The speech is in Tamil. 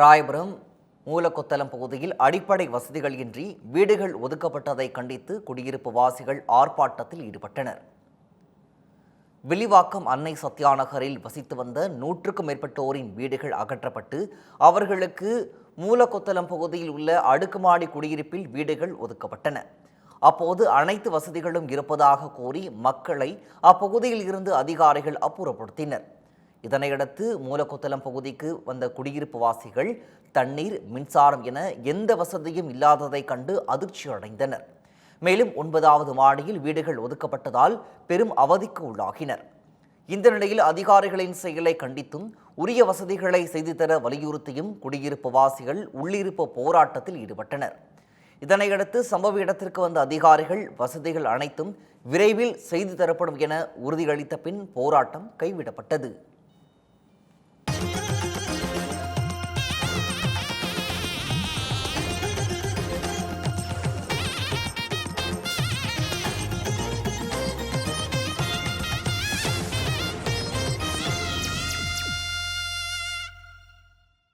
ராயபுரம் மூலக்கொத்தலம் பகுதியில் அடிப்படை வசதிகள் இன்றி வீடுகள் ஒதுக்கப்பட்டதை கண்டித்து குடியிருப்பு வாசிகள் ஆர்ப்பாட்டத்தில் ஈடுபட்டனர். வெளிவாக்கம் அன்னை சத்யாநகரில் வசித்து வந்த நூற்றுக்கும் மேற்பட்டோரின் வீடுகள் அகற்றப்பட்டு அவர்களுக்கு மூலக்கொத்தலம் பகுதியில் உள்ள அடுக்குமாடி குடியிருப்பில் வீடுகள் ஒதுக்கப்பட்டன. அப்போது அனைத்து வசதிகளும் இருப்பதாக கூறி மக்களை அப்பகுதியில் இருந்து அதிகாரிகள் அப்புறப்படுத்தினர். இதனையடுத்து மூலக்கொத்தலம் பகுதிக்கு வந்த குடியிருப்பு வாசிகள் தண்ணீர் மின்சாரம் என எந்த வசதியும் இல்லாததை கண்டு அதிர்ச்சி அடைந்தனர். மேலும் ஒன்பதாவது மாடியில் வீடுகள் ஒதுக்கப்பட்டதால் பெரும் அவதிக்கு உள்ளாகினர். இந்த நிலையில் அதிகாரிகளின் செயலை கண்டித்தும் உரிய வசதிகளை செய்து தர வலியுறுத்தியும் குடியிருப்பு வாசிகள் உள்ளிருப்பு போராட்டத்தில் ஈடுபட்டனர். இதனையடுத்து சம்பவ இடத்திற்கு வந்த அதிகாரிகள் வசதிகள் அனைத்தும் விரைவில் செய்து தரப்படும் என உறுதியளித்த பின் போராட்டம் கைவிடப்பட்டது.